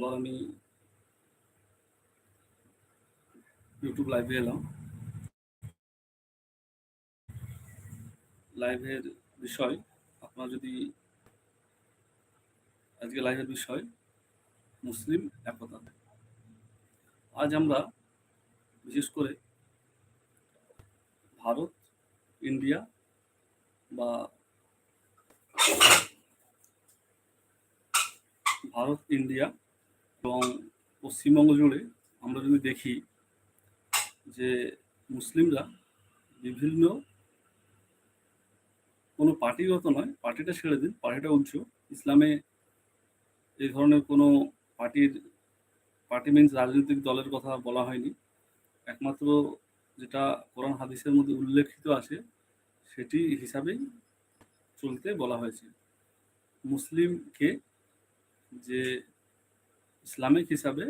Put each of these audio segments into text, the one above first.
আবার আমি ইউটিউব লাইভে এলাম। লাইভের বিষয়, আপনার যদি আজকে লাইভের বিষয়, মুসলিম একতা। আজ আমরা বিশেষ করে ভারত, ইন্ডিয়া বা ভারত, ইন্ডিয়া এবং পশ্চিমবঙ্গ জুড়ে আমরা যদি দেখি যে মুসলিমরা বিভিন্ন কোনো পার্টিগত নয়, পার্টিটা ছেড়ে দিন, পার্টিটা উচ্চ ইসলামে এই ধরনের কোনো পার্টির, পার্টি মিন্স রাজনৈতিক দলের কথা বলা হয়নি। একমাত্র যেটা কোরআন হাদিসের মধ্যে উল্লেখিত আছে, সেটি হিসাবেই চলতে বলা হয়েছে। মুসলিমকে যে ইসলামিক হিসাবে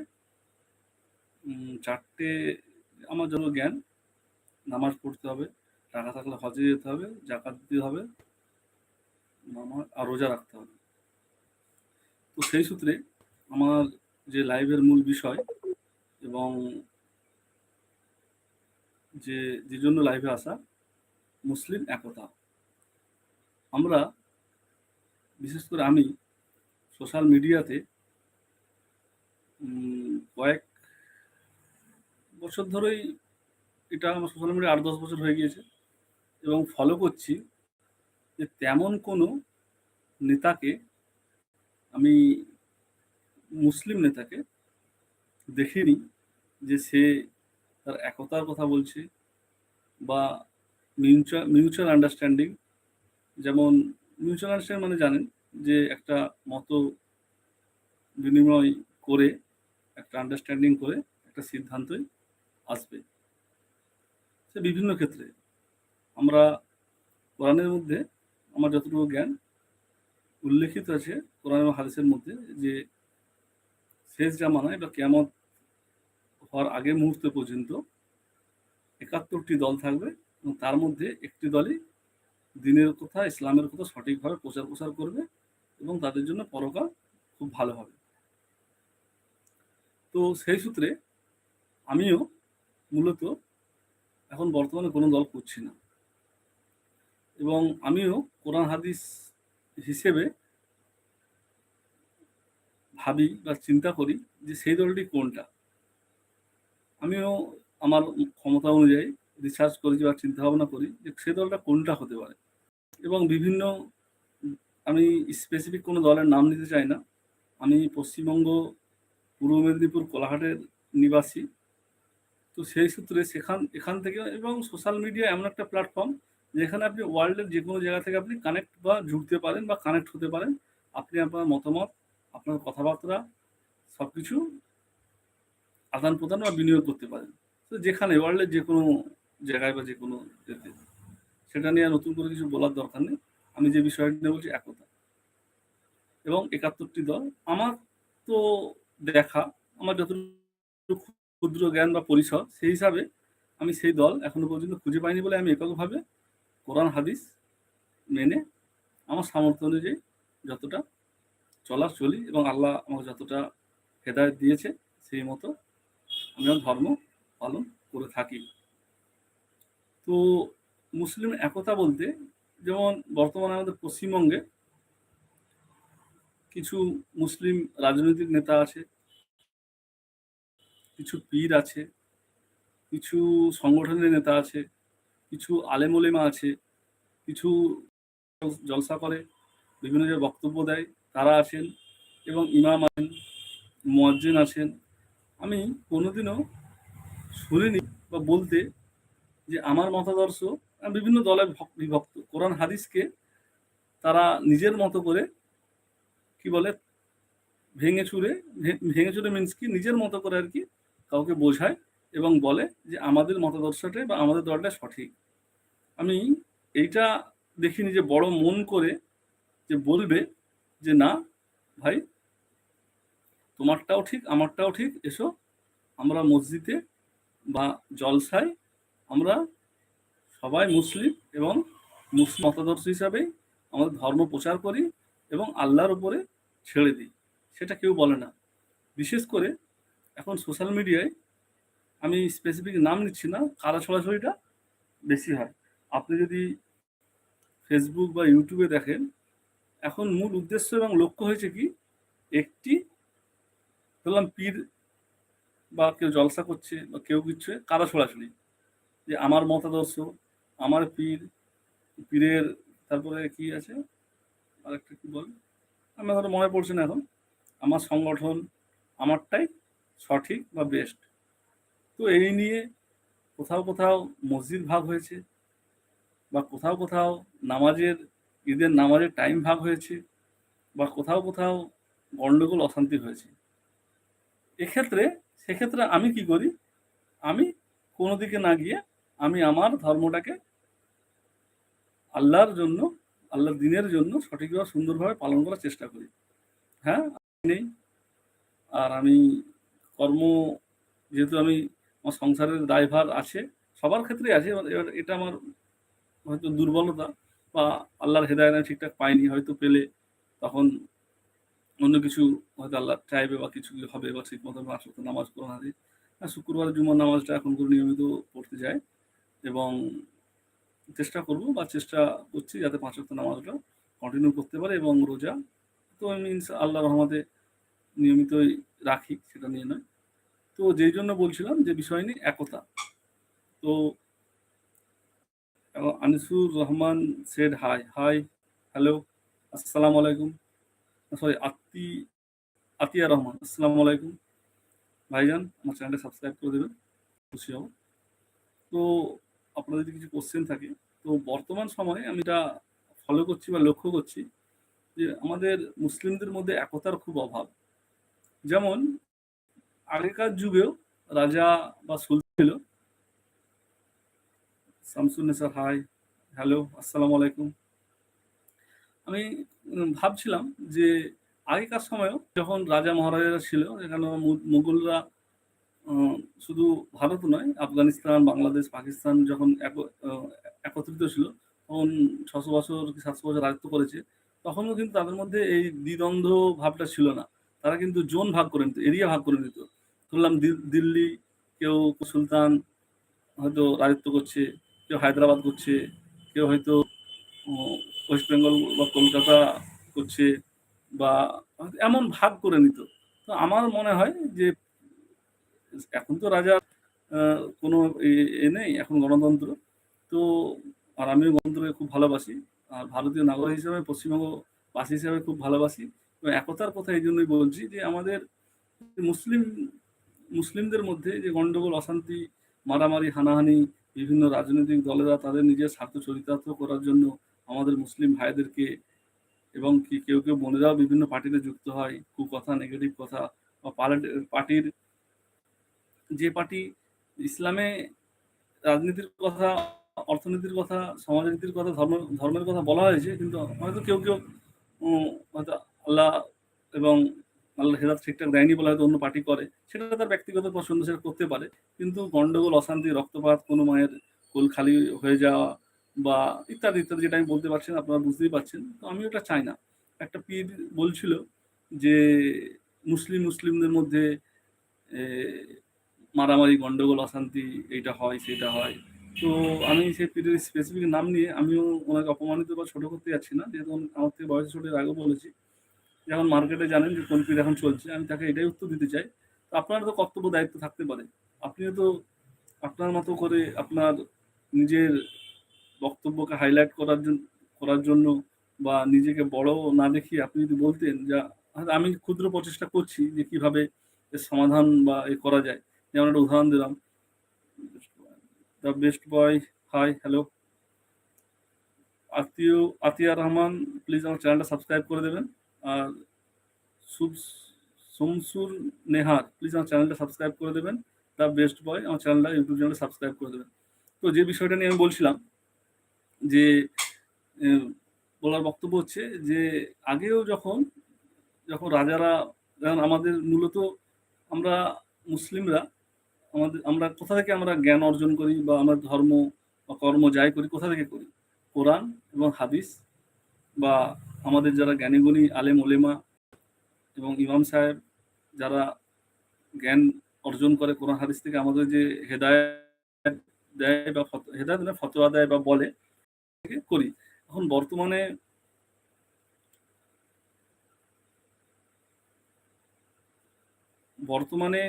চারটে আমার জন্য জ্ঞান, নামাজ পড়তে হবে টাকা থাকলে হজে যেতে হবে জাকাত দিতে হবে, নামাজ আর রোজা রাখতে হবে। তো সেই সূত্রে আমার যে লাইভের মূল বিষয় এবং যে যে জন্য লাইভে আসা মুসলিম একতা। আমরা, বিশেষ করে আমি, সোশ্যাল মিডিয়াতে কয়েক বছর ধরেই এটা আমার সোশ্যাল মিডিয়া আট দশ বছর হয়ে গিয়েছে এবং ফলো করছি যে তেমন কোনো নেতাকে আমি মুসলিম নেতাকে দেখিনি যে সে তার একতার কথা বলছে বা মিউচুয়াল মিউচুয়াল আন্ডারস্ট্যান্ডিং যেমন মিউচুয়াল আন্ডারস্ট্যান্ডিং মানে জানেন যে একটা মতো বিনিময় করে একটা আন্ডারস্ট্যান্ডিং করে একটা সিদ্ধান্তই আসবে। সে বিভিন্ন ক্ষেত্রে আমরা কোরআনের মধ্যে আমার যতটুকু জ্ঞান উল্লেখিত আছে কোরআন হাদিসের মধ্যে যে শেষ জামানায় বা কেমন হওয়ার আগে মুহূর্ত পর্যন্ত একাত্তরটি দল থাকবে এবং তার মধ্যে একটি দলই দিনের কথা, ইসলামের কথা সঠিকভাবে প্রচার প্রসার করবে এবং তাদের জন্য পরকাল খুব ভালো হবে। তো সেই সূত্রে আমিও মূলত এখন বর্তমানে কোনো দল করছি না। এবং আমিও কোরআন, হাদিস হিসেবে ভাবি বা চিন্তা করি যে সেই দলটি কোনটা। আমিও আমার ক্ষমতা অনুযায়ী রিসার্চ করি বা চিন্তা ভাবনা করি যে সেই দলটা কোনটা হতে পারে। এবং বিভিন্ন আমি স্পেসিফিক কোনো দলের নাম নিতে চাই না। আমি পশ্চিমবঙ্গ পূর্ব মেদিনীপুর কোলাহাটের নিবাসী। তো সেই সূত্রে সেখান, এখান থেকে এবং সোশ্যাল মিডিয়া এমন একটা প্ল্যাটফর্ম যেখানে আপনি ওয়ার্ল্ডের যে কোনো জায়গা থেকে আপনি কানেক্ট বা জুড়তে পারেন বা কানেক্ট হতে পারেন। আপনি আপনার মতামত, আপনার কথাবার্তা সব কিছু আদান প্রদান বা বিনিয়োগ করতে পারেন। তো যেখানে ওয়ার্ল্ডের যে কোনো জায়গায় বা যে কোনো সেটা নিয়ে নতুন করে কিছু বলার দরকার নেই। আমি যে বিষয়টা নিয়ে বলছি একতা। এবং একাত্তরটি দল। আমার তো দেখা, আমার যতটুকু ক্ষুদ্র জ্ঞান বা পরিসর, সেই হিসাবে আমি সেই দল এখনও পর্যন্ত খুঁজে পাইনি বলে আমি এককভাবে কোরআন, হাদিস মেনে আমার সামর্থ্য অনুযায়ী যতটা চলার চলি এবং আল্লাহ আমাকে যতটা হেদায়ত দিয়েছে, সেই মতো আমি আমার ধর্ম পালন করে থাকি। তো মুসলিম একতা বলতে, যেমন বর্তমানে আমাদের পশ্চিমবঙ্গে কিছু মুসলিম রাজনৈতিক নেতা আছে, কিছু পীর আছে, কিছু সংগঠনের নেতা আছে, কিছু আলেমোলেমা আছে, কিছু জলসা করে, বিভিন্ন যে বক্তব্য দেয়, তারা আছেন এবং ইমাম আছেন, মুয়াজ্জিন আছেন। আমি কোনোদিনও শুনিনি বা বলতে যে আমার মতাদর্শ, বিভিন্ন দলে ভক- বিভক্ত। কোরআন হাদিসকে তারা নিজের মতো করে কি বলে, ভেঙে চুরে ভেঙে চুরে মিন্স কি নিজের মতো করে আর কি কাউকে বোঝায় এবং বলে যে আমাদের মতাদর্শটাই বা আমাদের দলটা সঠিক। আমি এইটা দেখিনি যে বড় মন করে যে বলবে যে না, ভাই, তোমারটাও ঠিক, আমারটাও ঠিক, এসো, আমরা মসজিদে বা জলসায় আমরা সবাই মুসলিম এবং মুসলিম মতাদর্শ হিসাবেই আমাদের ধর্ম প্রচার করি এবং আল্লাহর উপরে ছেড়ে দিই। সেটা কেউ বলে না। বিশেষ করে এখন সোশ্যাল মিডিয়ায় আমি স্পেসিফিক নাম নিচ্ছি না, কারা ছড়াছড়িটা বেশি হয়। আপনি যদি ফেসবুক বা ইউটিউবে দেখেন, এখন মূল উদ্দেশ্য এবং লক্ষ্য হয়েছে কি? একটি ধরলাম পীর বা কেউ জলসা করছে বা কেউ কিছু, কারা ছড়াছড়ি যে আমার মতাদর্শ, আমার পীর, পীরের, তারপরে কি আছে? আর একটা কি বল। আমার ধরো মনে পড়ছে না এখন। আমার সংগঠন আমারটাই সঠিক বা বেস্ট তো এই নিয়ে কোথাও কোথাও মসজিদ ভাগ হয়েছে বা কোথাও কোথাও নামাজের, ঈদের নামাজের টাইম ভাগ হয়েছে বা কোথাও কোথাও গণ্ডগোল অশান্তি হয়েছে। এক্ষেত্রে, সেক্ষেত্রে আমি কি করি? আমি কোনো দিকে না গিয়ে আমি আমার ধর্মটাকে আল্লাহর জন্য আল্লাহর দিনের জন্য সঠিকভাবে, সুন্দরভাবে পালন করার চেষ্টা করি। হ্যাঁ নেই। আর আমি কর্ম, যেহেতু আমি আমার সংসারের দায়ভার আছে, সবার ক্ষেত্রেই আছে, এবার এটা আমার হয়তো দুর্বলতা বা আল্লাহর হেদায়ত আমি ঠিকঠাক পাইনি, হয়তো পেলে তখন অন্য কিছু হয়তো আল্লাহ চাইবে বা কিছু হবে বা ঠিক মতো ওয়াক্ত নামাজ পড়া শুক্রবার, জুমার নামাজটা এখন করে নিয়মিত পড়তে যায় এবং চেষ্টা করব বা চেষ্টা করছি যাতে পাঁচ ওয়াক্ত নামাজটা কন্টিনিউ করতে পারে এবং রোজা। তো আমি আল্লাহ রহমতে নিয়মিতই রাখি, সেটা নিয়ে নয়। তো যেই জন্য বলছিলাম যে বিষয় নিয়ে একতা। তো Anisur Rahman said hi hi hello আসসালামু আলাইকুম। সরি আতি, আতিয়া রহমান, আসসালামু আলাইকুম। ভাইজান, আমার চ্যানেলটা সাবস্ক্রাইব করে দেবেন, খুশি হব। তো আপনাদের যদি কিছু কোশ্চেন থাকে তো বর্তমান সময়ে আমি এটা ফলো করছি বা লক্ষ্য করছি যে আমাদের মুসলিমদের মধ্যে একতার খুব অভাব। যেমন আগেকার যুগেও রাজা বা সুলতান ছিল। শামসুন্নেসার হাই, হ্যালো, আসসালামু আলাইকুম। আমি ভাবছিলাম যে আগেকার সময়েও যখন রাজা মহারাজারা ছিল, এখানে মুঘলরা শুধু ভারত নয়, আফগানিস্তান, বাংলাদেশ, পাকিস্তান যখন একত্রিত ছিল। তখন ছশো বছর কি সাতশো বছর রাজত্ব করেছে। তখনও কিন্তু তাদের মধ্যে এই দ্বিদ্বন্দ্ব ভাবটা ছিল না। তারা কিন্তু জোন ভাগ করে নিত, এরিয়া ভাগ করে নিত। ধরলাম দিল্লি, কেউ সুলতান হয়তো রাজত্ব করছে, কেউ হায়দ্রাবাদ করছে, কেউ হয়তো ওয়েস্ট বেঙ্গল বা কলকাতা করছে বা এমন ভাগ করে নিত। তো আমার মনে হয় যে এখন তো রাজা কোনো এ নেই, এখন গণতন্ত্র। তো, আর আমিও গণতন্ত্রকে খুব ভালোবাসি। আর ভারতীয় নাগরিক হিসেবে, পশ্চিমবঙ্গ বাসী হিসেবে খুব ভালোবাসি। এবং একতার কথা এই জন্যই বলছি যে, আমাদের মুসলিম, মুসলিমদের মধ্যে যে গণ্ডগোল অশান্তি, মারামারি, হানাহানি, বিভিন্ন রাজনৈতিক দলেরা তাদের নিজের স্বার্থ চরিতার্থ করার জন্য আমাদের মুসলিম ভাইদেরকে এবং কি কেউ কেউ বোনেরাও বিভিন্ন পার্টিতে যুক্ত হয়, কুকথা, নেগেটিভ কথা বা পার্টির যে পার্টি, ইসলামে রাজনীতির কথা অর্থনীতির কথা, সমাজনীতির কথা, ধর্ম, ধর্মের কথা বলা হয়েছে, কিন্তু হয়তো কেউ কেউ হয়তো আল্লাহ এবং আল্লাহ হেদাত ঠিকঠাক দেয়নি বলে হয়তো অন্য পার্টি করে, সেটা তার ব্যক্তিগত পছন্দ, সেটা করতে পারে। কিন্তু গণ্ডগোল অশান্তি, রক্তপাত, কোনো মায়ের কোল খালি হয়ে যাওয়া বা ইত্যাদি ইত্যাদি যেটা আমি বলতে পারছি না, আপনারা বুঝতেই পারছেন। তো আমি ওটা চাই না। একটা পীর বলছিল যে, মুসলিম মুসলিমদের মধ্যে মারামারি, গন্ডগোল, অশান্তি, এইটা হয় সেটা হয়। তো আমি সেই পীরের স্পেসিফিক নাম নিয়ে আমিও ওনাকে অপমানিত বা ছোটো করতে যাচ্ছি না, যেহেতু আমার থেকে বয়স ছোট আগেও বলেছি। এখন মার্কেটে জানেন যে কোন পীর এখন চলছে, আমি তাকে এটাই উত্তর দিতে চাই। তো আপনার তো কর্তব্য দায়িত্ব থাকতে পারে। আপনিও তো আপনার মতো করে আপনার নিজের বক্তব্যকে হাইলাইট করার জন্য করার জন্য বা নিজেকে বড় না দেখিয়ে আপনি যদি বলতেন যা আমি ক্ষুদ্র প্রচেষ্টা করছি যে কীভাবে এর সমাধান বা এ করা যায়। যেমন একটা উদাহরণ দিলাম। The best boy hi hello আত্মীয় আতিয়া রহমান প্লিজ আমার চ্যানেলটা সাবস্ক্রাইব করে দেবেন। আর শুভ শমসুর নেহার প্লিজ আমার চ্যানেলটা সাবস্ক্রাইব করে দেবেন। দ্য বেস্ট বয় আমার চ্যানেলটা ইউটিউব চ্যানেলটা সাবস্ক্রাইব করে দেবেন। তো যে বিষয়টা নিয়ে আমি বলছিলাম, যে বলার বক্তব্য হচ্ছে যে, আগেও যখন যখন রাজারা যেমন আমাদের মূলত আমরা মুসলিমরা আমাদের, আমরা কোথা থেকে আমরা জ্ঞান অর্জন করি বা আমরা ধর্ম বা কর্ম যাই করি, কোথা থেকে করি কোরআন এবং হাদিস বা আমাদের যারা জ্ঞানীগুণী, আলেম ওলেমা এবং ইমাম সাহেব যারা জ্ঞান অর্জন করে কোরআন, হাদিস থেকে আমাদের যে হেদায়েত দেয় বা হেদায়েত না, ফতোয়া দেয় বা বলে করি। এখন বর্তমানে বর্তমানে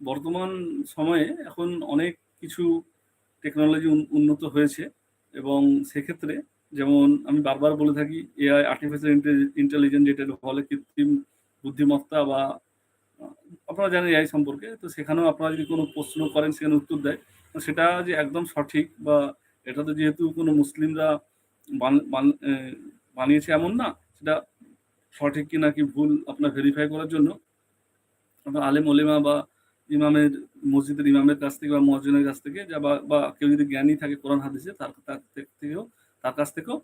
বর্তমান সময়ে এখন অনেক কিছু টেকনোলজি উন্নত হয়েছে এবং সেক্ষেত্রে যেমন আমি বারবার বলে থাকি এআই আর্টিফিশিয়াল ইন্টেলি ইন্টেলিজেন্স যেটা বলে কৃত্রিম বুদ্ধিমত্তা বা আপনারা জানেন এআই সম্পর্কে। তো সেখানেও আপনারা যদি কোনো প্রশ্ন করেন, সেখানে উত্তর দেয়। সেটা যে একদম সঠিক বা এটা তো যেহেতু কোনো মুসলিমরা বানিয়েছে এমন না। সেটা সঠিক কি না কি ভুল আপনার ভেরিফাই করার জন্য আপনার আলেম, ওলেমা বা ইমামের মসজিদের ইমামের কাছ থেকে বা মুয়াজ্জিনের কাছ থেকে যা বা কেউ যদি জ্ঞানী থাকে কোরআন হাদিসে তার তার থেকেও তার কাছ থেকেও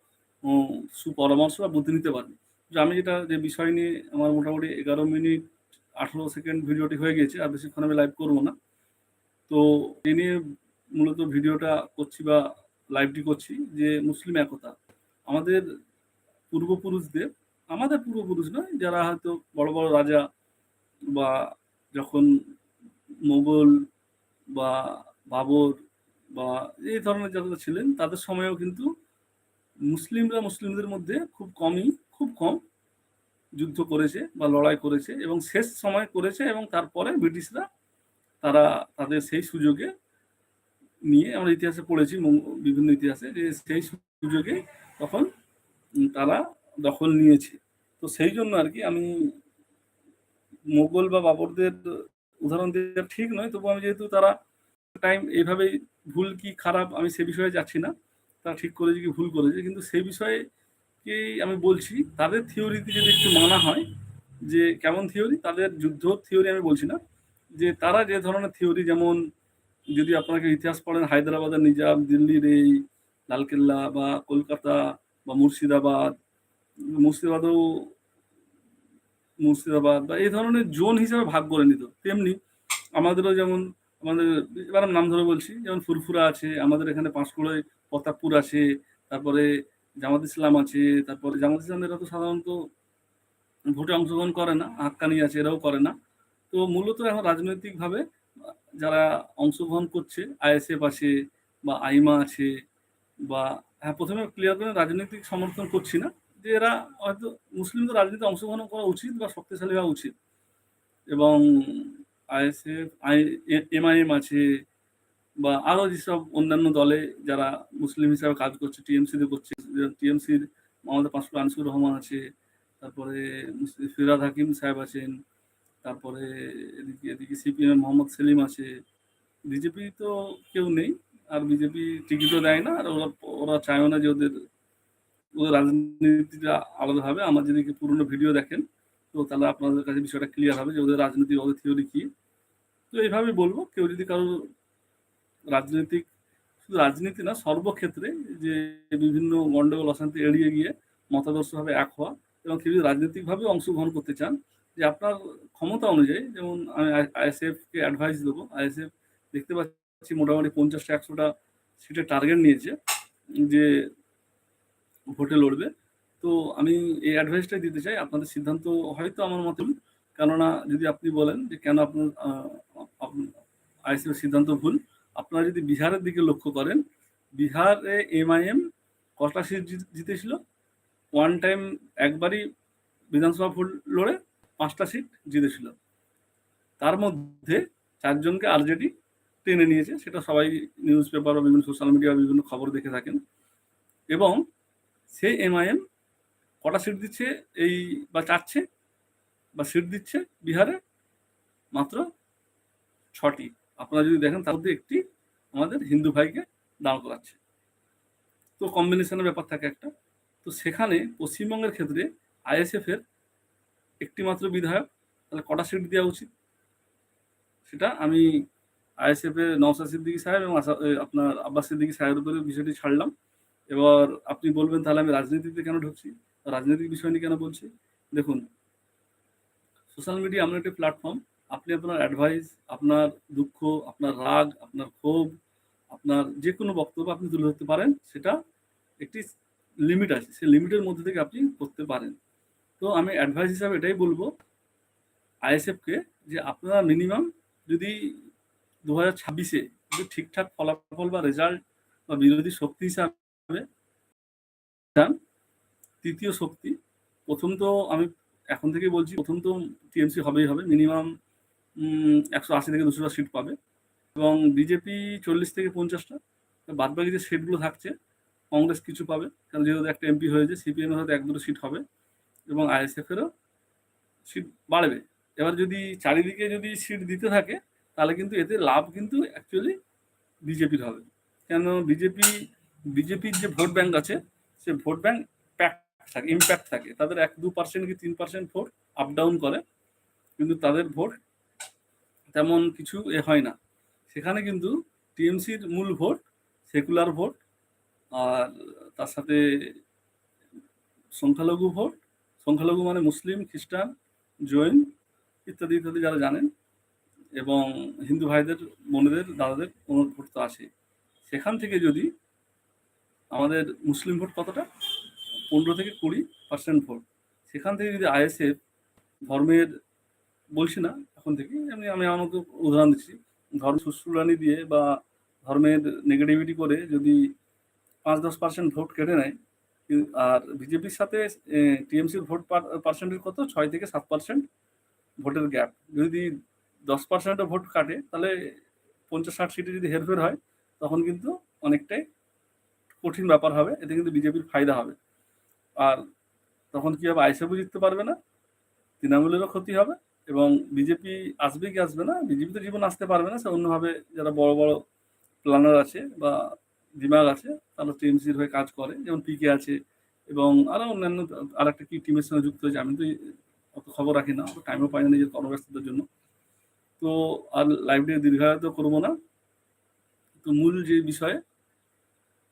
সুপরামর্শ বা বুদ্ধি নিতে পারবেন। যে আমি যেটা যে বিষয় নিয়ে আমার মোটামুটি ১১ মিনিট ১৮ সেকেন্ড ভিডিওটি হয়ে গিয়েছে। আর বেশিক্ষণ আমি লাইভ করব না। তো এ নিয়ে মূলত ভিডিওটা করছি বা লাইভটি করছি যে মুসলিম একতা। আমাদের পূর্বপুরুষদের আমাদের পূর্বপুরুষ নয় যারা হয়তো বড়, বড় রাজা বা যখন মোগল বা বাবর বা এই ধরনের যারা ছিলেন, তাদের সময়েও কিন্তু মুসলিমরা মুসলিমদের মধ্যে খুব কমই, খুব কম যুদ্ধ করেছে বা লড়াই করেছে এবং শেষ সময় করেছে এবং তারপরে ব্রিটিশরা তারা তাদের সেই সুযোগে নিয়ে আমরা ইতিহাসে পড়েছি বিভিন্ন ইতিহাসে যে সেই সুযোগে তখন তারা দখল নিয়েছে। তো সেই জন্য আর কি আমি মোগল বা বাবরদের উদাহরণ দেওয়া ঠিক নয়। তবু আমি যেহেতু তারা টাইম এভাবেই ভুল কি খারাপ আমি সে বিষয়ে যাচ্ছি না। তারা ঠিক করেছে কি ভুল করেছে। কিন্তু সেই বিষয়ে কেই আমি বলছি তাদের থিওরিতে যদি একটু মানা হয় যে কেমন থিওরি? তাদের যুদ্ধ থিওরি আমি বলছি না। যে তারা যে ধরনের থিওরি যেমন যদি আপনাকে ইতিহাস পড়েন হায়দ্রাবাদের নিজাম, দিল্লির এই লালকেল্লা বা কলকাতা বা মুর্শিদাবাদ, মুর্শিদাবাদেও মুর্শিদাবাদ বা এই ধরনের জোন হিসেবে ভাগ করে নিত। তেমনি আমাদেরও যেমন আমাদের এবার নাম ধরে বলছি যেমন ফুরফুরা আছে, আমাদের এখানে পাঁশকুড়ায় প্রতাপপুর আছে, তারপরে জামাত ইসলাম আছে, তারপরে জামাত ইসলামীরা তো সাধারণত ভোটে অংশগ্রহণ করে না। হাক্কানি আছে এরাও করে না। তো মূলত এখন রাজনৈতিকভাবে যারা অংশগ্রহণ করছে আইএসএফ আছে বা আইমা আছে বা হ্যাঁ, ১ম এ ক্লিয়ার করে রাজনৈতিক সমর্থন করছি না। যে এরা হয়তো মুসলিমদের রাজনীতিতে অংশগ্রহণ করা উচিত বা শক্তিশালী হওয়া উচিত। এবং আইএসএফ, আই এমআইএম আছে বা আরও যেসব অন্যান্য দলে যারা মুসলিম হিসাবে কাজ করছে, টিএমসিতে করছে। টিএমসির আমাদের পাঁশকুড়া আনসুর রহমান আছে। তারপরে মুস ফিরহাদ হাকিম সাহেব আছেন। তারপরে এদিকে, এদিকে সিপিএমের মোহাম্মদ সেলিম আছে। বিজেপি তো কেউ নেই। আর বিজেপি টিকিটও দেয় না। আর ওরা ওরা চায়ও না যে ওদের ওদের রাজনীতিটা আলাদা হবে। আমার যেদিকে পুরনো ভিডিও দেখেন তো তাহলে আপনাদের কাছে বিষয়টা ক্লিয়ার হবে যে ওদের রাজনীতি, ওদের থিওরি কি। তো এইভাবেই বলব কেউ যদি কারও রাজনৈতিক শুধু রাজনীতি না সর্বক্ষেত্রে যে বিভিন্ন গন্ডগোল অশান্তি এড়িয়ে গিয়ে মতাদর্শভাবে এক হওয়া এবং কেউ যদি রাজনৈতিকভাবেও অংশগ্রহণ করতে চান যে আপনার ক্ষমতা অনুযায়ী যেমন আমি আই আইএসএফকে অ্যাডভাইস দেবো। আইএসএফ দেখতে পাচ্ছি মোটামুটি পঞ্চাশটা একশোটা সিটের টার্গেট নিয়েছে যে ভোটে লড়বে। তো আমি এই অ্যাডভাইসটাই দিতে চাই। আপনাদের সিদ্ধান্ত হয়তো আমার মতন। কেননা যদি আপনি বলেন যে কেন আপনার আ আপ আইএসএফ এর সিদ্ধান্ত ভুল। আপনারা যদি বিহারের দিকে লক্ষ্য করেন, বিহারে এমআইএম কটা সিট জিতেছিল? ওয়ান টাইম একবারই বিধানসভা ভোট লড়ে পাঁচটা সিট জিতেছিল। তার মধ্যে ৪ জনকে আরজেডি টেনে নিয়েছে। সেটা সবাই নিউজ পেপার বা বিভিন্ন সোশ্যাল মিডিয়া বিভিন্ন খবর দেখে থাকেন। এবং সেই এমআইএম কটা সিট দিচ্ছে এই বা চাচ্ছে বা সিট দিচ্ছে বিহারে? মাত্র ছটি আপনারা যদি দেখেন, তার মধ্যে একটি আমাদের হিন্দু ভাইকে দাঁড় করাচ্ছে। তো কম্বিনেশন এর ব্যাপার থাকে একটা। তো সেখানে পশ্চিমবঙ্গের ক্ষেত্রে আইএসএফ এর একটি মাত্র বিধায়ক। তাহলে কটা সিট দেওয়া উচিত? সেটা আমি আইএসএফ এর নওশাদ সিদ্দিকী সাহেব এবং আপনার আব্বাস সিদ্দিকী সাহেবের উপরে বিষয়টি ছাড়লাম। এবার আপনি বলবেন তাহলে আমি রাজনীতিতে কেন ঢুকছি? রাজনৈতিক বিষয় নিয়ে কেন বলছি? দেখুন সোশ্যাল মিডিয়া এমন একটি প্ল্যাটফর্ম আপনি আপনার অ্যাডভাইস, আপনার দুঃখ, আপনার রাগ, আপনার ক্ষোভ, আপনার যে কোনো বক্তব্য আপনি তুলে ধরতে পারেন। সেটা একটি লিমিট আছে সেই লিমিটের মধ্যে থেকে আপনি করতে পারেন তো আমি অ্যাডভাইস হিসাবে এটাই বলব আইএসএফকে যে আপনারা মিনিমাম যদি দু হাজার ছাব্বিশে যদি ঠিকঠাক ফলাফল বা রেজাল্ট বা বিরোধী শক্তি হিসাবে চান তৃতীয় শক্তি, প্রথম তো আমি এখন থেকে বলছি, প্রথম তো টিএমসি হবেই হবে মিনিমাম একশো আশি থেকে দুশোটা সিট পাবে। এবং বিজেপি চল্লিশ থেকে পঞ্চাশটা বাদ বাকি যে সিটগুলো থাকছে, কংগ্রেস কিছু পাবে। কারণ যেহেতু একটা এমপি হয়েছে সিপিএম হয়তো এক দুটো সিট হবে। এবং আইএসএফেরও সিট বাড়বে। এবার যদি চারিদিকে যদি সিট দিতে থাকে, তাহলে কিন্তু এতে লাভ কিন্তু অ্যাকচুয়ালি বিজেপির হবে। কেন বিজেপি বিজেপির যে ভোট ব্যাংক আছে, সে ভোট ব্যাংক প্যাক থাকে ইম্প্যাক্ট থাকে। তাদের এক, দু পার্সেন্ট কি তিন পার্সেন্ট ভোট আপ ডাউন করে, কিন্তু তাদের ভোট তেমন কিছু এ হয় না। সেখানে কিন্তু টিএমসির মূল ভোট, সেকুলার ভোট, আর তার সাথে সংখ্যালঘু ভোট, সংখ্যালঘু মানে মুসলিম, খ্রিস্টান, জৈন ইত্যাদি ইত্যাদি যারা জানেন, এবং হিন্দু ভাইদের, বোনেদের, দাদাদের কোনো ভোট তো আছে সেখান থেকে যদি আমাদের মুসলিম ভোট কতটা? পনেরো থেকে কুড়ি পার্সেন্ট ভোট। সেখান থেকে যদি আইএসএফ ধর্মের বলছি না, এখন থেকে এমনি আমি আমাকে উদাহরণ দিচ্ছি। ধর্ম সুশ্রুলানি দিয়ে বা ধর্মের নেগেটিভিটি করে যদি পাঁচ দশ পার্সেন্ট ভোট কেটে নেয়, আর বিজেপির সাথে টিএমসির ভোট পার্সেন্টের কত? ছয় থেকে সাত পার্সেন্ট ভোটের গ্যাপ যদি দশ পার্সেন্টও ভোট কাটে, তাহলে পঞ্চাশ ষাট সিটে যদি হেরফের হয়, তখন কিন্তু অনেকটাই কঠিন ব্যাপার হবে, এতে কিন্তু বিজেপির ফায়দা হবে। আর তখন কি হবে আইসেফও জিততে পারবে না, তৃণমূলেরও ক্ষতি হবে এবং বিজেপি আসবে কি আসবে না, বিজেপি তো জীবন আসতে পারবে না, সে অন্যভাবে যারা বড় বড় প্ল্যানার আছে বা দিমাগ আছে, তারা টিএমসির হয়ে কাজ করে, যেমন পিকে আছে এবং আরও অন্যান্য আর একটা কি টিমের সঙ্গে যুক্ত হয়েছে, আমি তো অত খবর রাখি না, অত টাইমও পাই না নিজের কর্মব্যস্ততার জন্য। তো আর লাইভটি দীর্ঘায়িত করব না। তো মূল যে বিষয়ে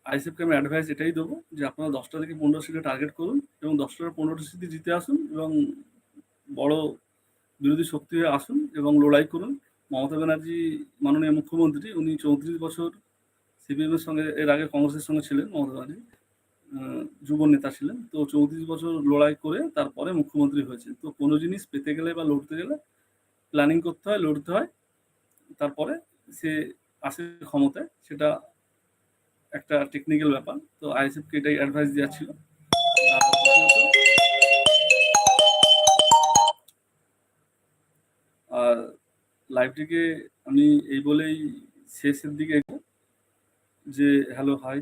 আইসিএফকে আমি অ্যাডভাইস এটাই দেবো যে আপনারা দশটা থেকে পনেরো সিটে টার্গেট করুন এবং দশটা পনেরোটা সিটে জিতে আসুন এবং বড় বিরোধী শক্তি হয়ে আসুন এবং লড়াই করুন। মমতা ব্যানার্জি, মাননীয় মুখ্যমন্ত্রী, উনি চৌত্রিশ বছর সিপিএমের সঙ্গে, এর আগে কংগ্রেসের সঙ্গে ছিলেন মমতা ব্যানার্জি যুব নেতা ছিলেন। তো চৌত্রিশ বছর লড়াই করে তারপরে মুখ্যমন্ত্রী হয়েছে তো কোনো জিনিস পেতে গেলে বা লড়তে গেলে প্ল্যানিং করতে হয়, লড়তে হয়। তারপরে সে আসে ক্ষমতায়, সেটা একটা টেকনিক্যাল ব্যাপার, তো আইএসএফকে এটাই অ্যাডভাইস দেওয়া ছিল। আর লাইভটিকে আমি এই বলেই শেষের দিকে যে হ্যালো হাই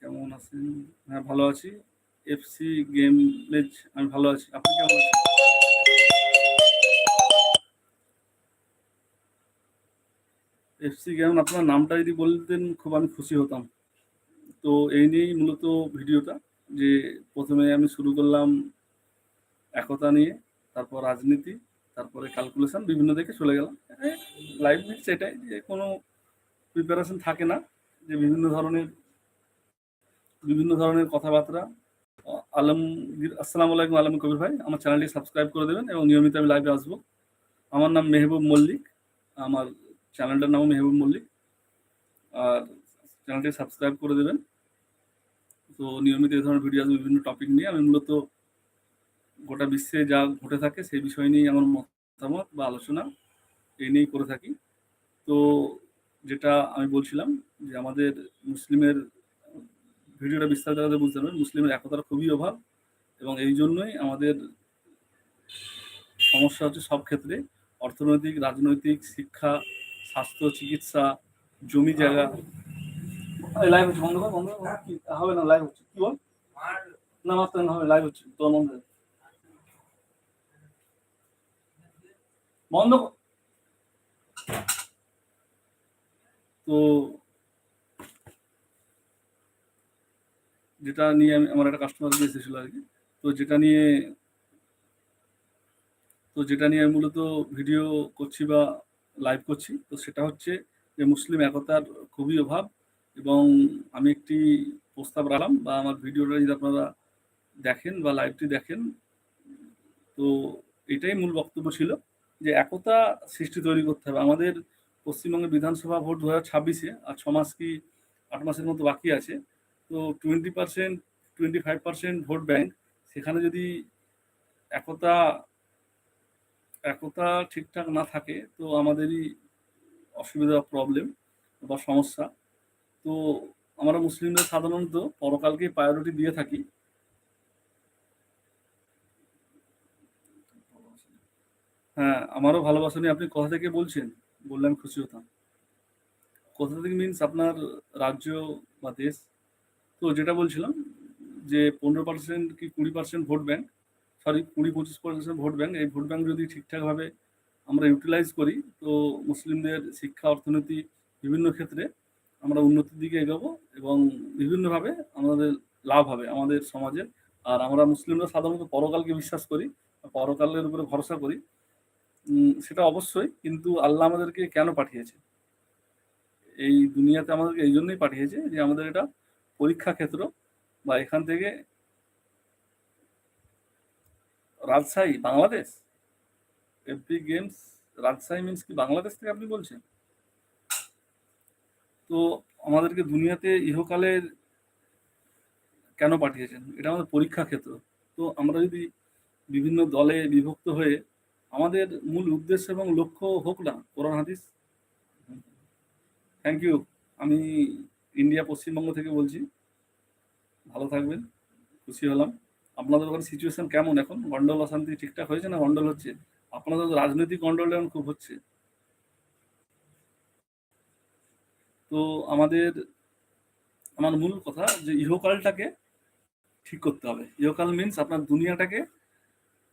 কেমন আছেন? হ্যাঁ ভালো আছি। এফসি গেম ম্যাচ আমি ভালো আছি। আপনি কেমন আছেন? এফসি গেম আপনার নামটা যদি বলতেন, খুব আমি খুশি হতাম। তো এই নিয়েই মূলত ভিডিওটা, যে প্রথমে আমি শুরু করলাম একতা নিয়ে, তারপর রাজনীতি, তারপরে ক্যালকুলেশন বিভিন্ন দিকে চলে গেলাম। লাইভ মিটস এটাই যে কোনো প্রিপারেশন থাকে না, যে বিভিন্ন ধরনের বিভিন্ন ধরনের কথাবার্তা। আলমগীর, আসসালামু আলাইকুম আলম কবির ভাই, আমার চ্যানেলটি সাবস্ক্রাইব করে দেবেন এবং নিয়মিত আমি লাইভে আসব। আমার নাম মেহবুব মল্লিক, আমার চ্যানেলটার নামও মেহবুব মল্লিক। আর চ্যানেলটি সাবস্ক্রাইব করে দেবেন। তো নিয়মিত এই ধরনের ভিডিও আসবে বিভিন্ন টপিক নিয়ে আমি মূলত গোটা বিশ্বে যা ঘটে থাকে সেই বিষয় নিয়েই আমার মতামত বা আলোচনা এই নিয়েই করে থাকি। তো যেটা আমি বলছিলাম যে আমাদের মুসলিমের ভিডিওটা বিস্তারিত বুঝতে পারবেন, মুসলিমের একতার খুবই অভাব এবং এই জন্যই আমাদের সমস্যা হচ্ছে সব ক্ষেত্রে অর্থনৈতিক, রাজনৈতিক, শিক্ষা, স্বাস্থ্য, চিকিৎসা, জমি জায়গা লাইভ হচ্ছে, বন্ধ কর, বন্ধ হবে না লাইভ হচ্ছে। কি বল? না হবে লাইভ হচ্ছে। তোর বন্ধ বন্ধ তো যেটা নিয়ে আমি আমার একটা কাস্টমার এসেছিল আর কি। তো যেটা নিয়ে তো যেটা নিয়ে আমি মূলত ভিডিও করছি বা লাইভ করছি, তো সেটা হচ্ছে যে মুসলিম একতার খুবই অভাব। এবং আমি একটি প্রস্তাব রাখলাম বা আমার ভিডিওটা যদি আপনারা দেখেন বা লাইভটি দেখেন, তো এটাই মূল বক্তব্য ছিল যে একতা সৃষ্টি তৈরি করতে হবে। আমাদের পশ্চিমবঙ্গের বিধানসভা ভোট দু হাজার ছাব্বিশে আর ছ মাস কি আট মাসের মতো বাকি আছে, তো twenty percent twenty five percent vote bank, সেখানে যদি একতা একতা ঠিকঠাক না থাকে, তো আমাদেরই অসুবিধা প্রবলেম বা সমস্যা। তো আমরা মুসলিমরা সাধারণত পরকালকে প্রায়োরিটি দিয়ে থাকি। হ্যাঁ আমারও ভালোবাসা নিয়ে আপনি কোথা থেকে বলছেন? বললে আমি খুশি হতাম। কোথা থেকে মিনস আপনার রাজ্য বা দেশ? তো যেটা বলছিলাম যে পনেরো পার্সেন্ট কি কুড়ি পার্সেন্ট ভোট ব্যাংক সরি কুড়ি পঁচিশ পার্সেন্ট ভোট ব্যাংক এই ভোট ব্যাংক যদি ঠিকঠাকভাবে আমরা ইউটিলাইজ করি, তো মুসলিমদের শিক্ষা, অর্থনীতি বিভিন্ন ক্ষেত্রে আমরা উন্নতির দিকে এগোবো এবং বিভিন্নভাবে আমাদের লাভ হবে আমাদের সমাজে। আর আমরা মুসলিমরা সাধারণত পরকালকে বিশ্বাস করি, পরকালের উপরে ভরসা করি। সেটা অবশ্যই, কিন্তু আল্লাহ আমাদেরকে কেন পাঠিয়েছে? এই দুনিয়াতে আমাদেরকে এই জন্যই পাঠিয়েছে যে আমাদের এটা পরীক্ষা ক্ষেত্র বা এখান থেকে Rajshahi, Bangladesh? FB games Rajshahi means কি বাংলাদেশ থেকে আপনি বলছেন? তো আমাদেরকে দুনিয়াতে ইহকালের কেন পাঠিয়েছেন? এটা আমাদের পরীক্ষা ক্ষেত্র। তো আমরা যদি বিভিন্ন দলে বিভক্ত হয়ে আমাদের মূল উদ্দেশ্য এবং লক্ষ্য হোক না, কোরআন, হাদিস থ্যাংক ইউ আমি ইন্ডিয়া পশ্চিমবঙ্গ থেকে বলছি। ভালো থাকবেন, খুশি হলাম। আপনাদের ওখানে সিচুয়েশন কেমন এখন? গন্ডল অশান্তি ঠিকঠাক হয়েছে না গন্ডল হচ্ছে? আপনাদের রাজনৈতিক গন্ডল এখন খুব হচ্ছে। তো আমাদের, আমার মূল কথা যে ইহকালটাকে ঠিক করতে হবে। ইহকাল মিনস আপনার দুনিয়াটাকে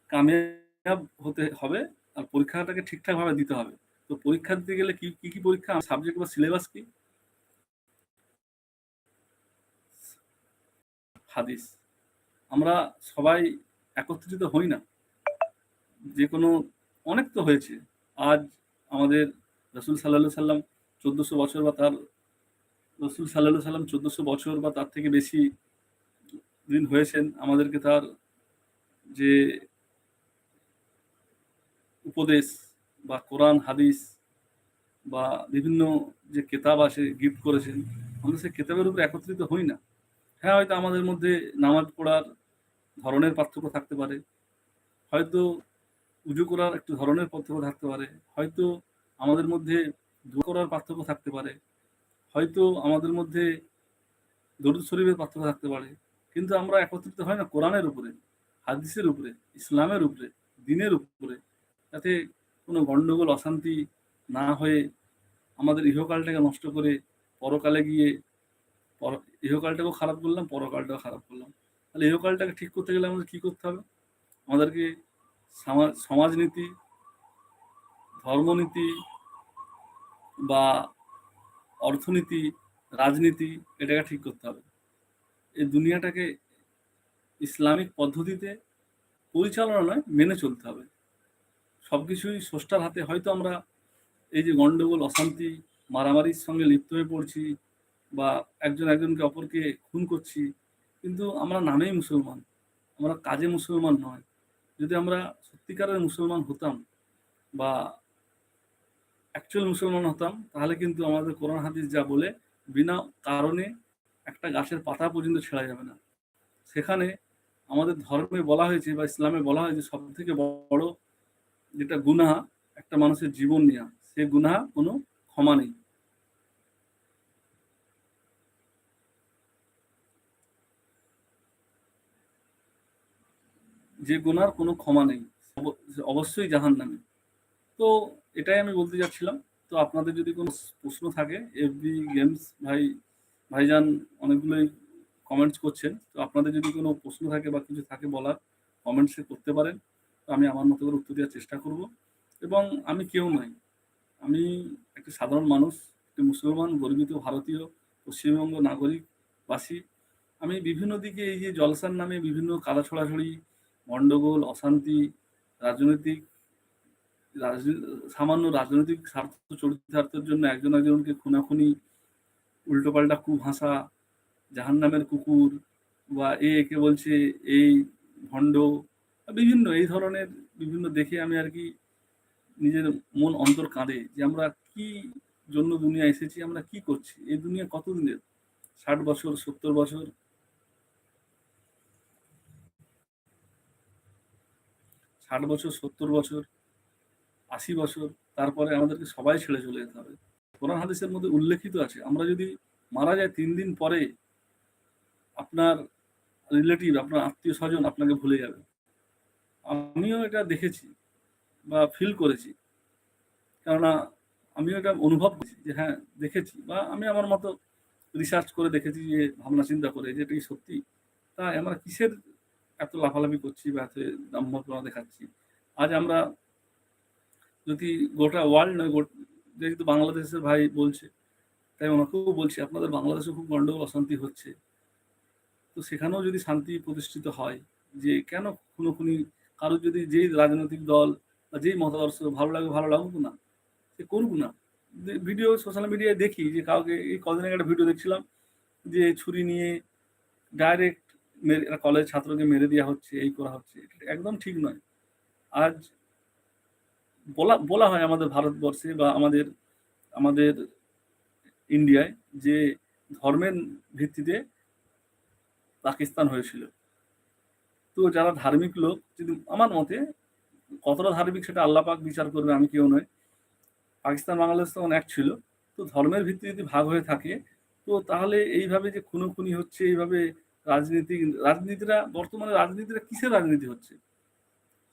কামিয়াব হতে হবে আর পরীক্ষাটাকে ঠিকঠাকভাবে দিতে হবে। তো পরীক্ষা দিতে গেলে কি কি পরীক্ষা? সাবজেক্ট বা সিলেবাস কি? হাদিস। আমরা সবাই একত্রিত হই না। যে কোনো, অনেক তো হয়েছে। আজ আমাদের রসুল সাল্লা সাল্লাম চোদ্দশো বছর বা তার রসুল সাল্লা সাল্লাম চোদ্দশো বছর বা তার থেকে বেশি দিন হয়েছেন। আমাদেরকে তার যে উপদেশ বা কোরআন, হাদিস বা বিভিন্ন যে কেতাব আছে, গিফট করেছেন, আমরা সেই কেতাবের উপরে একত্রিত হই না। হ্যাঁ হয়তো আমাদের মধ্যে নামাজ পড়ার ধরনের পার্থক্য থাকতে পারে, হয়তো উজু করার একটু ধরনের পার্থক্য থাকতে পারে, হয়তো আমাদের মধ্যে দোয়া করার পার্থক্য থাকতে পারে হয়তো আমাদের মধ্যে দরুদ শরীফের পার্থক্য থাকতে পারে। কিন্তু আমরা একত্রিত হয় না কোরআনের উপরে, হাদিসের উপরে, ইসলামের উপরে, দিনের উপরে, যাতে কোনো গণ্ডগোল, অশান্তি না হয়ে আমাদের ইহকালটাকে নষ্ট করে পরকালে গিয়ে পর ইহকালটাকেও খারাপ করলাম, পরকালটাও খারাপ করলাম। তাহলে ইহকালটাকে ঠিক করতে গেলে আমাদের কী করতে হবে? আমাদেরকে সমাজনীতি, ধর্মনীতি বা অর্থনীতি, রাজনীতি, এটাকে ঠিক করতে হবে। এই দুনিয়াটাকে ইসলামিক পদ্ধতিতে পরিচালনা নয়, মেনে চলতে হবে। সব কিছুই স্রষ্টার হাতে। হয়তো আমরা এই যে গণ্ডগোল অশান্তি, মারামারির সঙ্গে লিপ্ত হয়ে পড়ছি বা একজন একজনকে অপরকে খুন করছি, কিন্তু আমরা নামেই মুসলমান। আমরা কাজে মুসলমান নয়। যদি আমরা সত্যিকারের মুসলমান হতাম বা অ্যাকচুয়াল মুসলমান হতাম, তাহলে কিন্তু আমাদের কোরআন হাদিস যা বলে, বিনা কারণে একটা গাছের পাতা পর্যন্ত ছেড়া যাবে না। সেখানে আমাদের ধর্মে বলা হয়েছে বা ইসলামে বলা হয়েছে সব থেকে বড় যেটা গুনাহা একটা মানুষের জীবন নেওয়া সে গুনাহা কোনো ক্ষমা নেই। যে গুনার কোনো ক্ষমা নেই অবশ্যই জাহান নামে তো এটাই আমি বলতে যাচ্ছিলাম তো আপনাদের যদি কোনো প্রশ্ন থাকে, এফবি গেমস ভাই, ভাইজান অনেকগুলোই কমেন্টস করছেন। তো আপনাদের যদি কোনো প্রশ্ন থাকে বা কিছু থাকে বলার কমেন্টসে করতে পারেন। তো আমি আমার মতো করে উত্তর দেওয়ার চেষ্টা করব। এবং আমি কেউ নই। আমি একটি সাধারণ মানুষ, একটি মুসলমান, গর্বিত ভারতীয়, পশ্চিমবঙ্গ নাগরিকবাসী। আমি বিভিন্ন দিকে এই যে জলসার নামে বিভিন্ন কাদা ছড়াছড়ি গণ্ডগোল অশান্তি, রাজনৈতিক সামান্য রাজনৈতিক স্বার্থ, চরিতার্থের জন্য একজন একজনকে খুনাখুনি, উল্টোপাল্টা কুভাষা জাহান নামের কুকুর বা এ একে বলছে এই ভণ্ড বিভিন্ন এই ধরনের বিভিন্ন দেখে আমি আর কি নিজের মন অন্তর কাঁদে যে আমরা কি জন্য দুনিয়া এসেছি, আমরা কি করছি? এই দুনিয়া কতদিনের? ষাট বছর, সত্তর বছর? ষাট বছর, সত্তর বছর? আশি বছর, তারপরে আমাদেরকে সবাই ছেড়ে চলে যেতে হবে। কোরআন হাদিসের মধ্যে উল্লেখিত আছে, আমরা যদি মারা যায় তিন দিন পরে আপনার রিলেটিভ আপনার আত্মীয় স্বজন আপনাকে ভুলে যাবে। আমিও এটা দেখেছি বা ফিল করেছি। কেননা আমিও এটা অনুভব করছি যে হ্যাঁ দেখেছি বা আমি আমার মতো রিসার্চ করে দেখেছি যে, ভাবনা চিন্তা করে যে এটাই সত্যি। তাই আমরা কিসের এত লাফালাফি করছি বা এত দাম্ভ্যতা দেখাচ্ছি? আজ আমরা যদি গোটা ওয়ার্ল্ড নয় যেহেতু বাংলাদেশের ভাই বলছে, তাই ওনাকেও বলছি, আপনাদের বাংলাদেশে খুব গন্ডগোল, অশান্তি হচ্ছে। তো সেখানেও যদি শান্তি প্রতিষ্ঠিত হয়, যে কেন কোনো খুনোখুনি, কারোর যদি যেই রাজনৈতিক দল বা যেই মতাদর্শ ভালো লাগে, ভালো লাগুক না, সে করুক না। ভিডিও সোশ্যাল মিডিয়ায় দেখি যে কাউকে, এই কদিন আগে একটা ভিডিও দেখছিলাম যে ছুরি নিয়ে ডাইরেক্ট মেরে কলেজ ছাত্রকে মেরে দেওয়া হচ্ছে, এই করা হচ্ছে। একদম ঠিক নয়। আজ বলা বলা হয় আমাদের ভারতবর্ষে বা আমাদের আমাদের ইন্ডিয়ায় যে ধর্মের ভিত্তিতে পাকিস্তান হয়েছিল। তো যারা ধার্মিক লোক, যদি আমার মতে কতটা ধার্মিক সেটা আল্লাপাক বিচার করবে, আমি কেউ নয় পাকিস্তান বাংলাদেশ তখন এক ছিল। তো ধর্মের ভিত্তি যদি ভাগ হয়ে থাকে, তো তাহলে এইভাবে যে খুনোখুনি হচ্ছে, এইভাবে রাজনীতি, রাজনীতিরা, বর্তমানে রাজনীতিরা কিসের রাজনীতি হচ্ছে?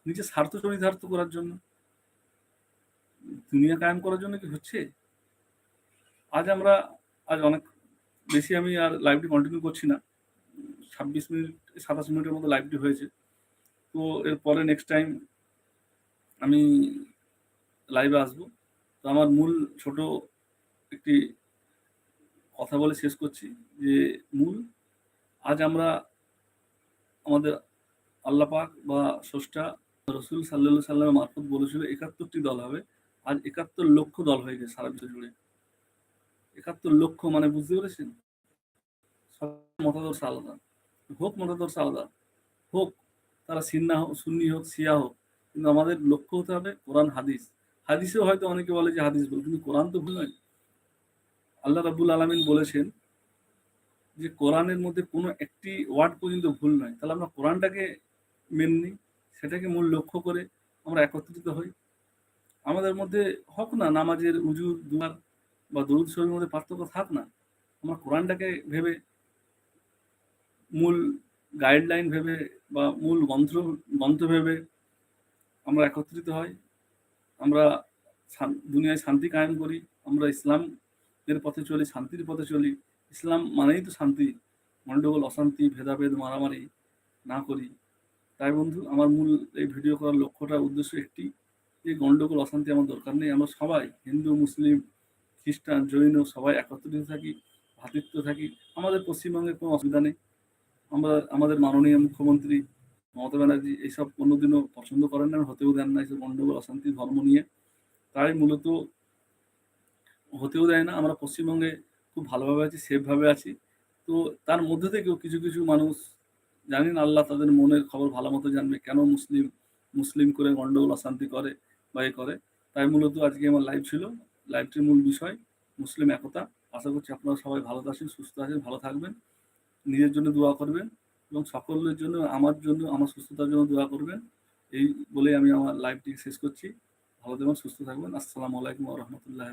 নিজের স্বার্থ চরিতার্থ করার জন্য। দুনিয়া কায়েম করার জন্য কি হচ্ছে? আজ আমরা, আজ অনেক বেশি আমি আর লাইভটি কন্টিনিউ করছি না। ছাব্বিশ মিনিট, সাতাশ মিনিটের মতো লাইভটি হয়েছে। তো এরপরে নেক্সট টাইম আমি লাইভে আসব। তো আমার মূল ছোট একটি কথা বলে শেষ করছি যে, মূল আজ আমরা আমাদের আল্লাপাক বা স্রষ্টা রসুল সাল্লা সাল্লামের মারফত বলেছিল একাত্তরটি দল হবে। আজ একাত্তর লক্ষ দল হয়ে গেছে সারা বিশ্ব জুড়ে। একাত্তর লক্ষ মানে বুঝতে পেরেছেন? সব মতাদর্শ আলাদা। হোক মতাদর্শ আলাদা, হোক তারা সিন্না হোক, সুন্নি হোক সিয়া হোক, কিন্তু আমাদের লক্ষ্য হতে হবে কোরআন, হাদিস। হাদিসেও হয়তো অনেকে বলে যে হাদিস বল কিন্তু কোরআন তো ভুল নয়। আল্লাহ রাবুল আলমিন বলেছেন যে কোরআনের মধ্যে কোনো একটি ওয়ার্ড পর্যন্ত ভুল নয়। তাহলে আমরা কোরআনটাকে মেন নিই সেটাকে মূল লক্ষ্য করে আমরা একত্রিত হই। আমাদের মধ্যে হোক না, নামাজের উজুর, দুয়ার বা দরুদ শরীর মধ্যে পার্থক্য থাক না। আমরা কোরআনটাকে ভেবে, মূল গাইডলাইন ভেবে বা মূল গ্রন্থ গ্রন্থ ভেবে আমরা একত্রিত হই। আমরা দুনিয়ায় শান্তি কায়েম করি। আমরা ইসলামের পথে চলি, শান্তির পথে চলি। ইসলাম মানেই তো শান্তি। গণ্ডগোল অশান্তি, ভেদাভেদ, মারামারি না করি। তাই বন্ধু, আমার মূল এই ভিডিও করার লক্ষ্যটা উদ্দেশ্য একটি যে গণ্ডগোল অশান্তি আমার দরকার নেই। আমরা সবাই হিন্দু, মুসলিম, খ্রিস্টান, জৈন সবাই একত্রিত থাকি, ভাতৃত্ব থাকি। আমাদের পশ্চিমবঙ্গে কোনো অসুবিধা নেই। আমরা, আমাদের মাননীয় মুখ্যমন্ত্রী মমতা ব্যানার্জি এইসব কোনোদিনও পছন্দ করেন না, হতেও দেন না এইসব গণ্ডগোল অশান্তি, ধর্ম নিয়ে। তাই মূলত হতেও দেয় না। আমরা পশ্চিমবঙ্গে খুব ভালোভাবে আছি, সেফভাবে আছি। তো তার মধ্যে থেকেও কিছু কিছু মানুষ জানি না আল্লাহ তাদের মনের খবর ভালো মতো জানবে কেন মুসলিম মুসলিম করে গণ্ডগোল অশান্তি করে। বা করে। তাই মূলত আজকে আমার লাইভ ছিল। লাইভটির মূল বিষয় মুসলিম একতা। আশা করছি আপনারা সবাই ভালো আছেন সুস্থ আছেন ভালো থাকবেন। নিজের জন্য দোয়া করবেন এবং সকলের জন্য, আমার জন্য, আমার সুস্থতার জন্য দোয়া করবেন। এই বলেই আমি আমার লাইভটি শেষ করছি। ভালো থাকবেন, সুস্থ থাকবেন। আসসালামু আলাইকুম রহমতুল্লাহ